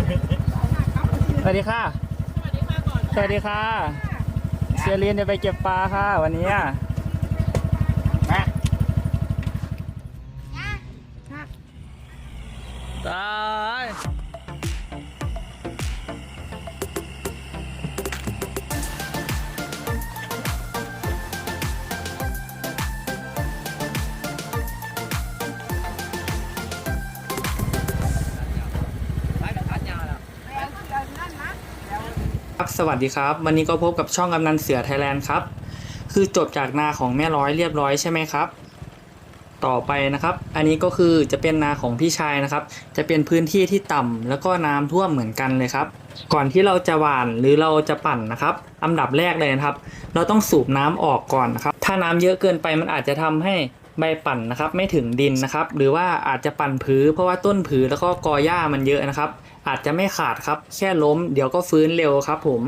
สวัสดีค่ะ สวัสดีค่ะเชียร์ลีนจะไปเก็บปลาค่ะ วันนี้อะมาตาย ครับสวัสดีครับ วันนี้ก็พบกับช่องกำนันเสือไทยแลนด์ครับ คือจบจากนาของแม่ร้อยเรียบร้อยใช่ไหมครับ ต่อไปนะครับ อันนี้ก็คือจะเป็นนาของพี่ชายนะครับ จะเป็นพื้นที่ที่ต่ำแล้วก็น้ำท่วมเหมือนกันเลยครับ ก่อนที่เราจะหว่านหรือเราจะปั่นนะครับ อันดับแรกเลยนะครับ เราต้องสูบน้ำออกก่อนนะครับ ถ้าน้ำเยอะเกินไปมันอาจจะทำให้ ใบปั่นนะครับไม่ถึงดินนะครับ หรือว่าอาจจะปั่นผือ เพราะว่าต้นผือแล้วก็กอหญ้ามันเยอะนะครับ อาจจะไม่ขาดครับแค่ล้มเดี๋ยวก็ฟื้นเร็วครับผม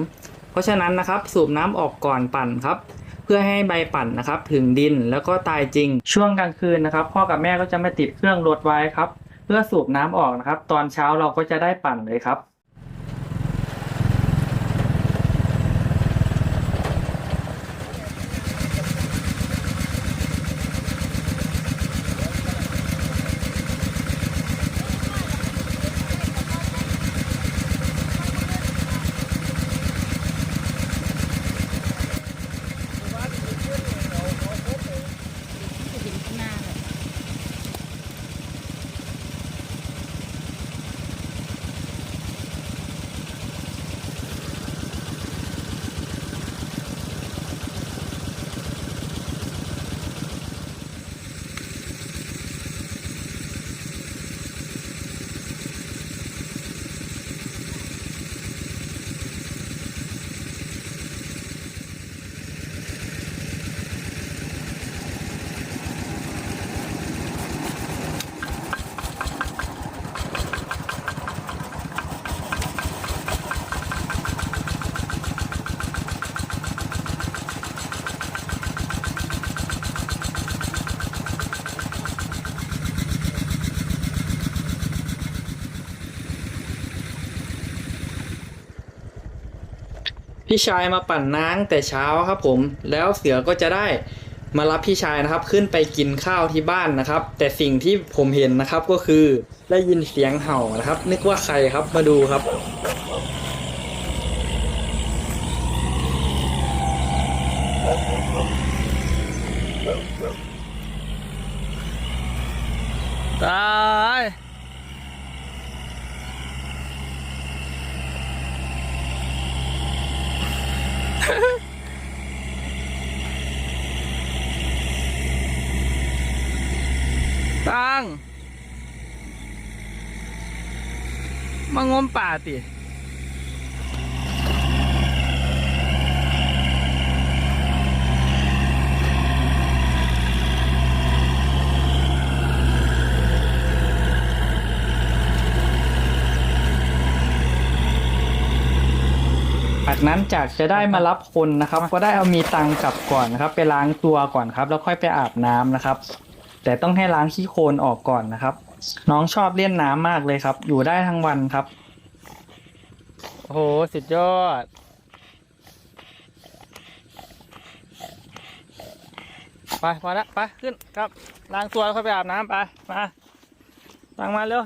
เพราะฉะนั้นนะครับสูบน้ำออกก่อนปั่นครับเพื่อให้ใบปั่นนะครับถึงดินแล้วก็ตายจริง ช่วงกลางคืนนะครับ พ่อกับแม่ก็จะมาติดเครื่องรถไว้ครับ เพื่อสูบน้ำออกนะครับ ตอนเช้าเราก็จะได้ปั่นเลยครับ พี่ชายมาปั่นน้งแต่เช้าครับผม แล้วเสือก็จะได้มารับพี่ชายนะครับ ขึ้นไปกินข้าวที่บ้านนะครับ แต่สิ่งที่ผมเห็นนะครับก็คือได้ยินเสียงเห่านะครับ นึกว่าใครครับมาดูครับ ตาย ตัง มป่าติากนั้นจากจะได้มารับคนนะครับ ก็ได้เอามีตังกลับก่อนนะครับ ไปล้างตัวก่อนครับ แล้วค่อยไปอาบน้ำนะครับ แต่ต้องให้ล้างขี้โคลนออกก่อนนะครับ น้องชอบเล่นน้ำมากเลยครับ อยู่ได้ทั้งวันครับ โอ้โห สุดยอด ไปพอละไป ขึ้นครับล้างตัวแล้วค่อยไปอาบน้ำไป มาตังมาเร็ว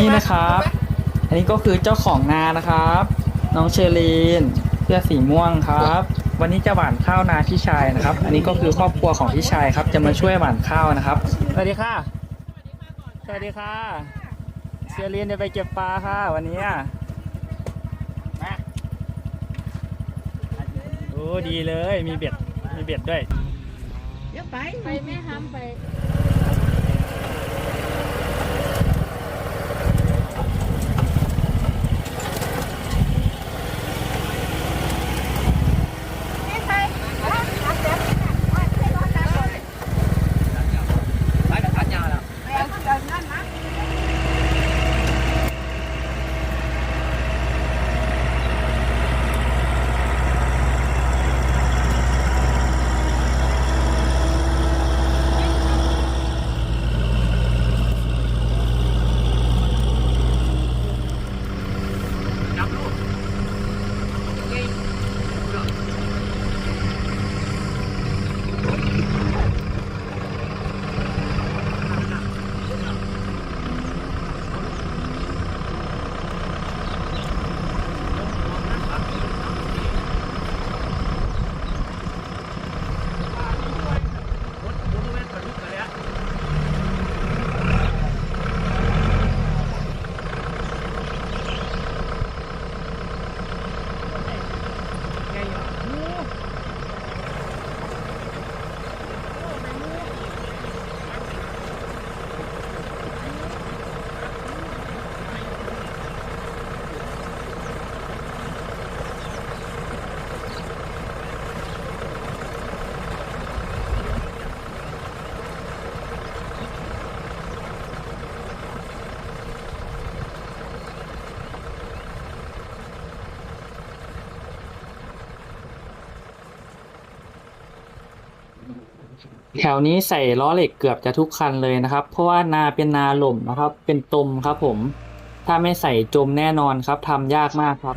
นี่นะครับ อันนี้ก็คือเจ้าของนานะครับ น้องเชอรีนเสื้อสีม่วงครับ วันนี้จะหว่านข้าวนาพี่ชายนะครับ อันนี้ก็คือครอบครัวของพี่ชายครับ จะมาช่วยหว่านข้าวนะครับสวัสดีค่ะสวัสดีค่ะเชอรีนจะไปเก็บปลาค่ะ วันนี้อะโอ้ดีเลยมีเบ็ดมีเบ็ดด้วยเดี๋ยวไปไปแม่ห้ำไป แถวนี้ใส่ล้อเหล็กเกือบจะทุกคันเลยนะครับ เพราะว่านาเป็นนาหล่มนะครับ เป็นตมครับผม ถ้าไม่ใส่จมแน่นอนครับทำยากมากครับ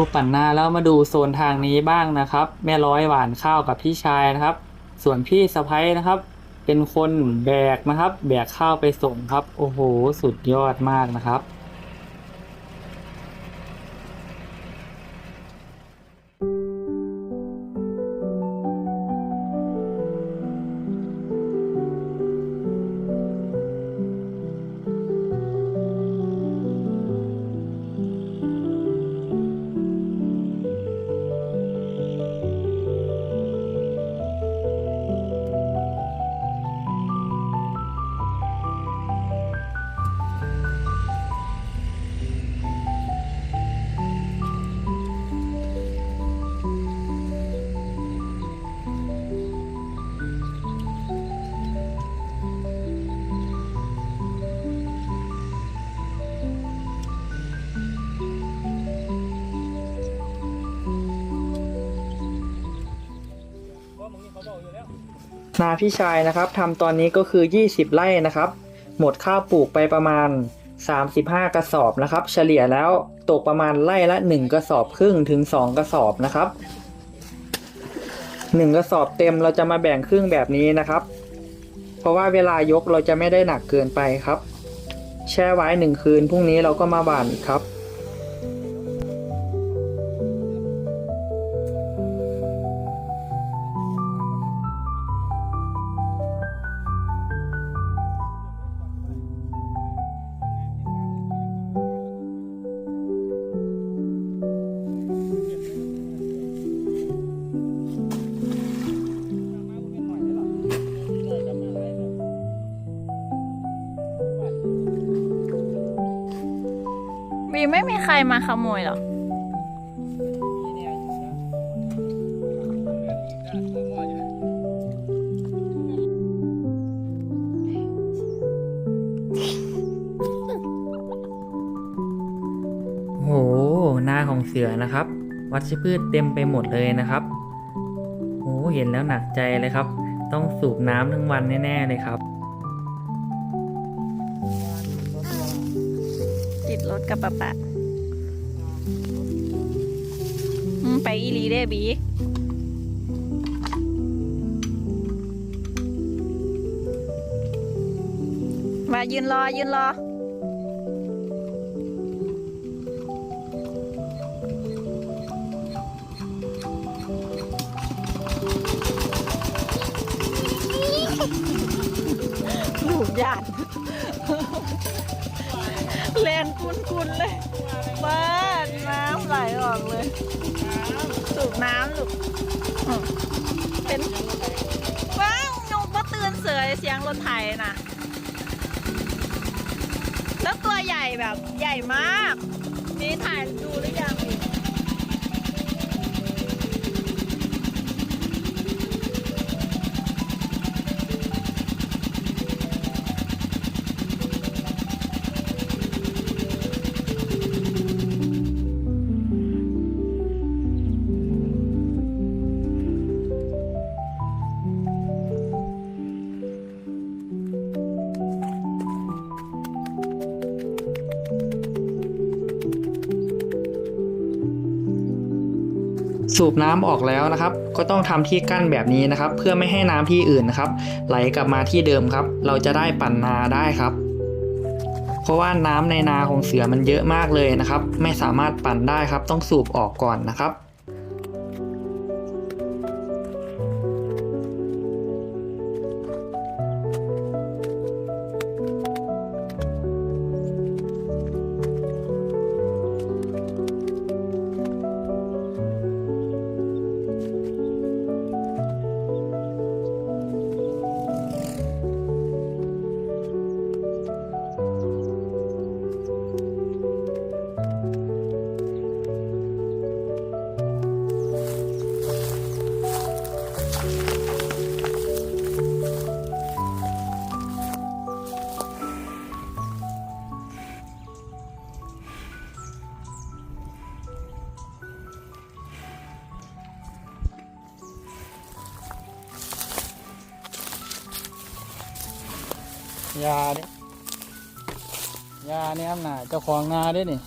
ดูปั่นนาแล้วมาดูโซนทางนี้บ้างนะครับ แม่ร้อยหวานข้าวกับพี่ชายนะครับ ส่วนพี่สะพ้ยนะครับ เป็นคนแบกนะครับ แบกข้าวไปส่งครับ โอ้โห สุดยอดมากนะครับ นาพี่ชายนะครับทำตอนนี้ก็คือ 20 ไร่นะครับ หมดข้าวปลูกไปประมาณ 35 กระสอบนะครับ เฉลี่ยแล้วตกประมาณไร่ละ 1 กระสอบครึ่งถึง 2 กระสอบนะครับ 1 กระสอบเต็มเราจะมาแบ่งครึ่งแบบนี้นะครับ เพราะว่าเวลายกเราจะไม่ได้หนักเกินไปครับ แช่ไว้ 1 คืนพรุ่งนี้เราก็มาบ่านอีกครับ ม่มีใครมาขโมยหรอโหหน้าของเสือนะครับ วัชพืชเต็มไปหมดเลยนะครับโหเห็นแล้วหนักใจเลยครับ ต้องสูบน้ำทั้งวันแน่ ๆ เลยครับ ติดรถกับปะปะ ไปอีลีได้บีมายืนรอยืนรอ ลูกหยาดเลนกุนกุนๆเลยบ้า ไหลออกเลย สูบน้ำลูกอืมเป็นว้าวหนูก็ตื่นเสือเสียงรถไถน่ะ แล้วตัวใหญ่แบบใหญ่มาก นี่ถ่ายดูหรือยัง สูบน้ำออกแล้วนะครับ ก็ต้องทำที่กั้นแบบนี้นะครับ เพื่อไม่ให้น้ำที่อื่นนะครับ ไหลกลับมาที่เดิมครับ เราจะได้ปั่นนาได้ครับ เพราะว่าน้ำในนาของเสือมันเยอะมากเลยนะครับ ไม่สามารถปั่นได้ครับ ต้องสูบออกก่อนนะครับ ยาเนี่ยยาเนี่ยอำนาจเจ้าของนาเด้นี่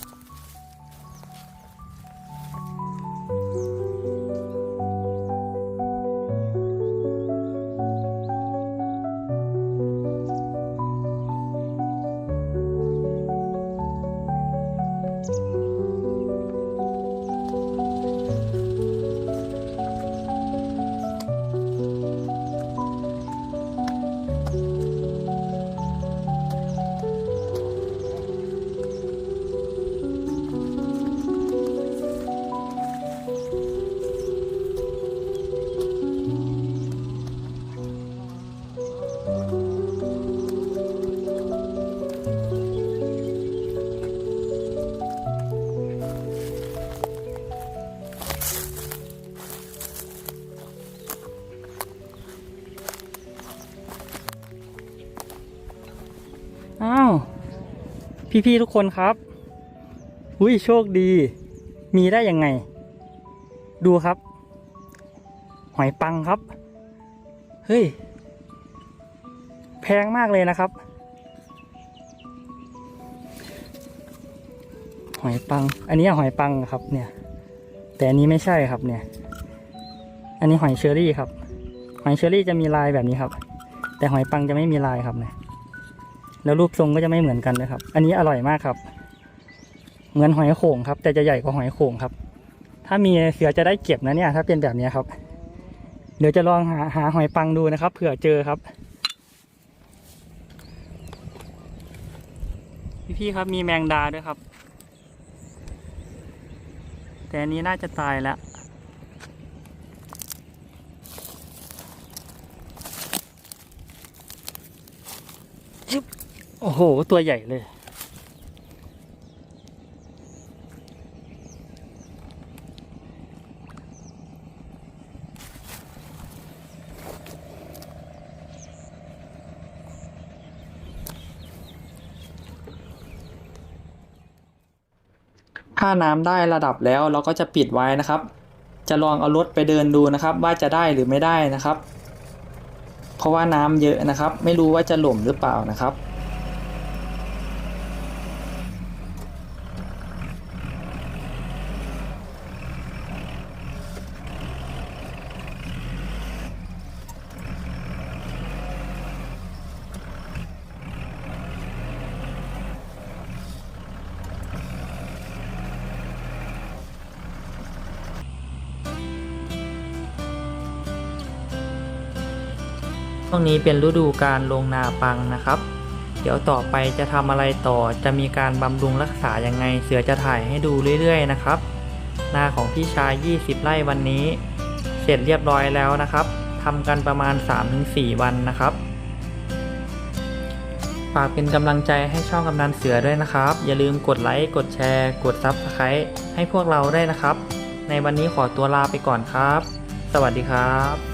พี่ๆทุกคนครับอุ้ยโชคดี มีได้ยังไง ดูครับ หอยปังครับ เฮ้ย แพงมากเลยนะครับ หอยปัง อันนี้หอยปังครับเนี่ย แต่อันนี้ไม่ใช่ครับเนี่ย อันนี้หอยเชอรี่ครับ หอยเชอรี่จะมีลายแบบนี้ครับ แต่หอยปังจะไม่มีลายครับเนี่ย แล้วรูปทรงก็จะไม่เหมือนกันเลยครับ อันนี้อร่อยมากครับ เหมือนหอยโข่งครับ แต่จะใหญ่กว่าหอยโข่งครับ ถ้ามีเสือจะได้เก็บนะเนี่ย ถ้าเป็นแบบนี้ครับ เดี๋ยวจะลองหาหาหอยปังดูนะครับ เผื่อเจอครับ พี่ๆครับมีแมงดาด้วยครับ แต่อันนี้น่าจะตายแล้ว โอ้โห ตัวใหญ่เลย ถ้าน้ำได้ระดับแล้วเราก็จะปิดไว้นะครับ จะลองเอารถไปเดินดูนะครับ ว่าจะได้หรือไม่ได้นะครับ เพราะว่าน้ำเยอะนะครับ ไม่รู้ว่าจะหล่มหรือเปล่านะครับ ช่วงนี้เป็นฤดูการลงนาปังนะครับ เดี๋ยวต่อไปจะทำอะไรต่อจะมีการบำรุงรักษายังไง เสือจะถ่ายให้ดูเรื่อย ๆ นะครับ นาของพี่ชาย 20 ไร่วันนี้ เสร็จเรียบร้อยแล้วนะครับทำกันประมาณ 3-4 วันนะครับฝากเป็นกำลังใจให้ช่องกำนันเสือด้วยนะครับ อย่าลืมกดไลค์ กดแชร์ กดซับสไครต์ให้พวกเราได้นะครับ ในวันนี้ขอตัวลาไปก่อนครับ สวัสดีครับ